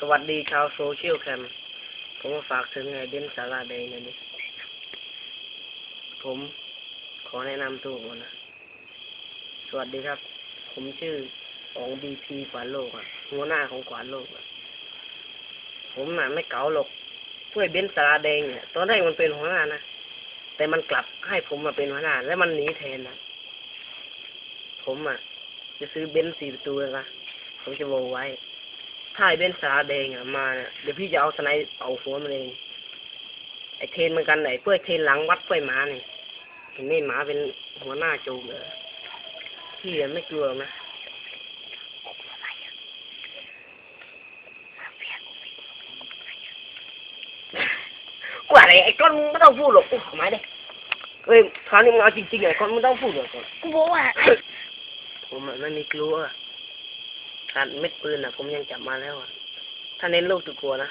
สวัสดีชาวโซเชียลแคมผมมาฝากถึงไงเบนสาราแดงนะนี่ ผมขอแนะนำตัวก่อนนะ สวัสดีครับ ผมชื่อของบีพีขวานโลกอะ หัวหน้าของขวานโลกอะ ผมน่ะไม่เก๋าหรอกช่วยเบนสาราแดงเนี่ย ตอนแรกมันเป็นหัวหน้านะ แต่มันกลับให้ผมมาเป็นหัวหน้า แล้วมันหนีแทนนะ ผมอะ จะซื้อเบนซ์สี่ประตูเลยนะผมจะโวไว้ ถ้าไอ้เบนซ์สาราแดงอะมาเนี่ยเดี๋ยวพี่จะเอาสไนป์เอาหัวมันเองไอ้เทนเหมือนกันไอ้เพื่อเทนหลังวัดเพื่อหมาเนี่ยเห็นไหมหมาเป็นหัวหน้าโจมเลยพี่อะไม่กลัวหรอกนะกว่าอะไรไอ้ก้อนมึงไม่ต้องพูดหรอกกูขอไม้เลยเฮ้ยคราวนี้มึงเอาจริงๆไอ้ก้อนมึงต้องพูดหรอกก่อนกูบอกว่าผมอะไม่มีกลัว การเม็ดปืนอะ ผมยังจับมาแล้วอะถ้าเน้นลูกตัวกลัวนะ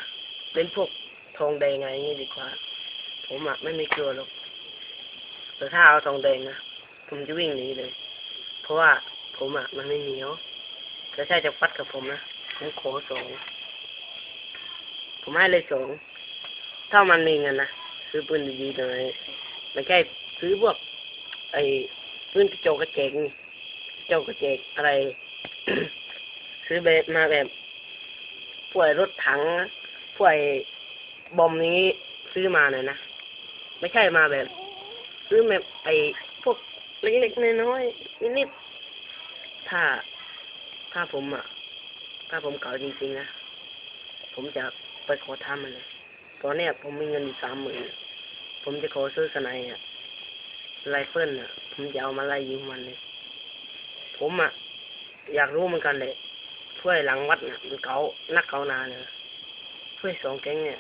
เล่นพวกทองแดงไรอย่างงี้ดีกว่า ผมอะไม่มีกลัวหรอกแต่ถ้าเอาทองแดงนะผมจะวิ่งหนีเลย เพราะว่าผมอะมันไม่เหนียวแต่ถ้าจะฟัดกับผมนะผมขอสองผมให้เลยสองถ้ามันมีเงินนะซื้อปืนดีๆหน่อยไม่ใช่ซื้อพวก ไอ้ปืนกระโจกกระเจงเจ้ากระเจกอะไร ซื้อแบบมาแบบพวกไอ้รถถังพวกไอ้บอมนี้ซื้อมาหน่อยนะไม่ใช่มาแบบ ซื้อแบบไอ้พวกเล็กๆน้อยๆนิดๆถ้าถ้าผมอะ ถ้าผมเก่าจริงๆนะผมจะไปขอทำมันเลยตอนเนี้ยผมมีเงินอยู่สามหมื่นผมจะขอซื้อสไนด์อะไรเฟิลอะ ผมจะเอามาไล่ยิงมันเลย ผมอะ อยากรู้เหมือนกันเลย ถ้วยหลังวัดเนี่ยมันเกานักเกานาเนี่ยถ้วยสองแก๊งเนี่ย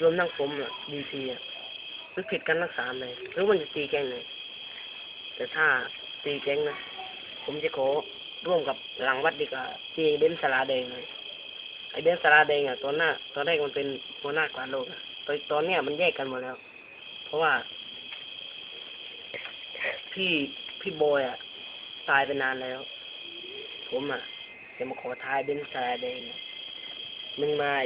รวมทั้งผมอะดีซีอะมันผิดกันทั้งสามเลยหรือมันจะตีแก๊งเลยแต่ถ้าตีแก๊งนะผมจะขอร่วมกับหลังวัดดีกว่าที่เบนสลาแดงเลยไอเบนสลาแดงอะตอนหน้าตอนแรกมันเป็นหัวหน้ากวาดโลกตอนตอนเนี้ยมันแยกกันหมดแล้ว เพราะว่า พี่พี่โบอยอะตายไปนานแล้ว ผมอะ จะมาขอทายเบนซ์สลาแดงอะมึงมาไอ